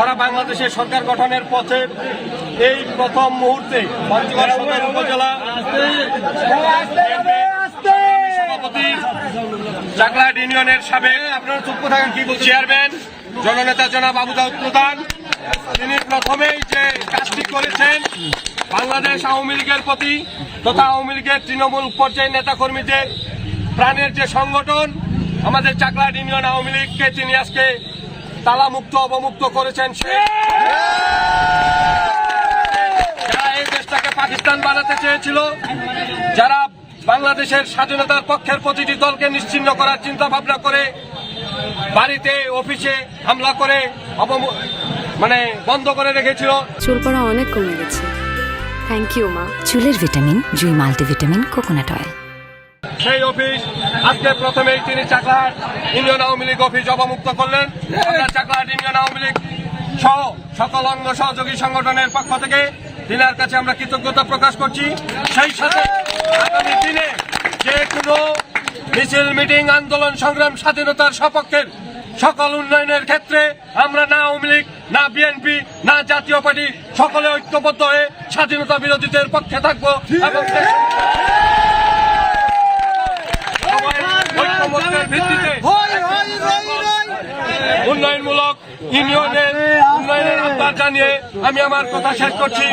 সারা বাংলাদেশে সরকার গঠনের পথে এই প্রথম মুহূর্তে পঞ্চগড় সদর উপজেলা সভাপতি চাকলাট ইউনিয়নের সাবেক আপনারা চুপ থাকেন, কি চেয়ারম্যান, জননেতা জনাব আবু দাউদ প্রধান। তিনি প্রথমেই যে কাজটি করেছেন, বাংলাদেশ আওয়ামী লীগের প্রতি তথা আওয়ামী লীগের তৃণমূল পর্যায়ের নেতাকর্মীদের প্রাণের যে সংগঠন, আমাদের চাকলাট ইউনিয়ন আওয়ামী লীগকে তিনি আজকে তালামুক্ত অবমুক্ত করেছেন সে। যারা এই দেশটাকে পাকিস্তান বানাতে চেয়েছিল যারা বাংলাদেশের স্বাধীনতার পক্ষের প্রতিটি দলকে নিশ্চিন্ন করার চিন্তা ভাবনা করে বাড়িতে অফিসে হামলা করে মানে বন্ধ করে রেখেছিল। চুল পড়া অনেক কমে গেছে। থ্যাংক ইউ মা। চুলের ভিটামিন জুই মাল্টিভিটামিন কোকোনাট অয়েল। সেই অফিস আজকে প্রথমেই তিনি চাকলাহাট ইউনিয়ন আওয়ামী লীগ অফিস অবমুক্ত করলেন। আমরা চাকলাহাট ইউনিয়ন আওয়ামী লীগ সহ সকল অঙ্গ সহযোগী সংগঠনের পক্ষ থেকে তিনার কাছে আমরা কৃতজ্ঞতা প্রকাশ করছি। সেই সাথে আগামী দিনে যে কোনো মিছিল, মিটিং, আন্দোলন, সংগ্রাম, স্বাধীনতার সপক্ষের সকল উন্নয়নের ক্ষেত্রে আমরা না আওয়ামী লীগ, না বিএনপি, না জাতীয় পার্টি সকলে ঐক্যবদ্ধ হয়ে স্বাধীনতা বিরোধীদের পক্ষে থাকব এবং উন্নয়নমূলক ইউনিয়নের উন্নয়নের আহ্বান জানিয়ে আমি আমার কথা শেষ করছি।